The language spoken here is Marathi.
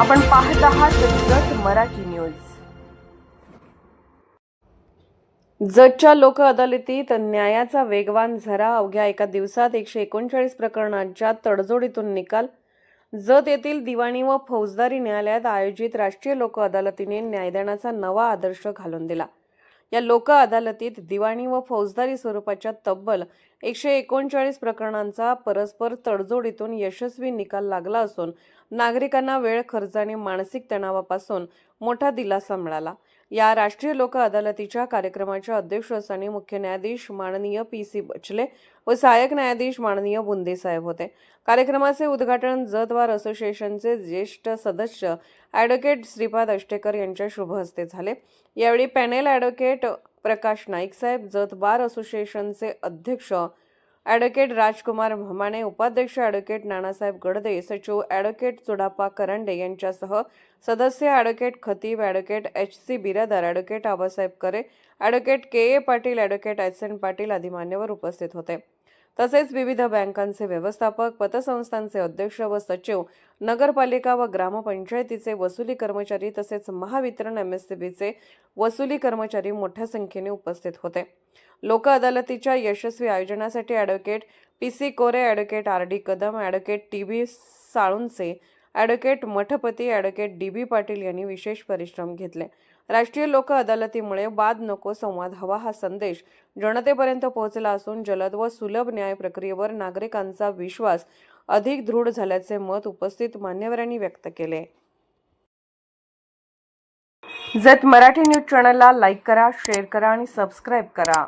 आपण पाहत आहात जत मराठी न्यूज. जतच्या लोक अदालतीत न्यायाचा वेगवान झरा. अवघ्या एका दिवसात एकशे एकोणचाळीस प्रकरणांच्या तडजोडीतून निकाल. जत येथील दिवाणी व फौजदारी न्यायालयात आयोजित राष्ट्रीय लोक अदालतीने न्यायदानाचा नवा आदर्श घालून दिला. या लोक अदालतीत दिवाणी व फौजदारी स्वरूपाच्या तब्बल एकशे एकोणचाळीस प्रकरणांचा परस्पर तडजोडीतून यशस्वी निकाल लागला असून नागरिकांना वेळ खर्च आणि मानसिक तणावापासून मोठा दिलासा मिळाला. या राष्ट्रीय लोक अदालतीच्या कार्यक्रमाच्या अध्यक्षस्थानी मुख्य न्यायाधीश माननीय पी सी बचले व सहाय्यक न्यायाधीश माननीय बुंदे साहेब होते. कार्यक्रमाचे उद्घाटन जतवार असोसिएशनचे ज्येष्ठ सदस्य ॲडव्होकेट श्रीपाद अष्टेकर यांच्या शुभ हस्ते झाले. यावेळी पॅनेल ॲडव्होकेट प्रकाश नाईकसाहेब जत बार असोसिएशनचे अध्यक्ष ॲडव्होकेट राजकुमार म्हमाणे उपाध्यक्ष ॲडव्होकेट नानासाहेब गडदे सचिव ॲडव्होकेट चुडापा करंडे यांच्यासह सदस्य advocate Khatib advocate H C Biradar advocate Abasaheb Kare advocate K A Patil advocate S N Patil आदी मान्यवर उपस्थित होते. तसेच विविध बँकांचे व्यवस्थापक पतसंस्थांचे अध्यक्ष व सचिव नगरपालिका व ग्रामपंचायतीचे वसुली कर्मचारी तसेच महावितरण एमएससीबीचे वसुली कर्मचारी मोठ्या संख्येने उपस्थित होते. लोक अदालतीच्या यशस्वी आयोजनासाठी advocate P C Kore advocate R D Kadam advocate T B Salunkhe advocate Mathpati advocate D B Patil यांनी विशेष परिश्रम घेतले. राष्ट्रीय लोक अदालतीमुळे वाद नको संवाद हवा हा संदेश जनतेपर्यंत पोहोचला असून जलद व सुलभ न्याय प्रक्रियेवर नागरिकांचा विश्वास अधिक दृढ झाल्याचे मत उपस्थित मान्यवरांनी व्यक्त केले. जत मराठी न्यूज चॅनलला लाईक करा शेअर करा आणि सबस्क्राईब करा.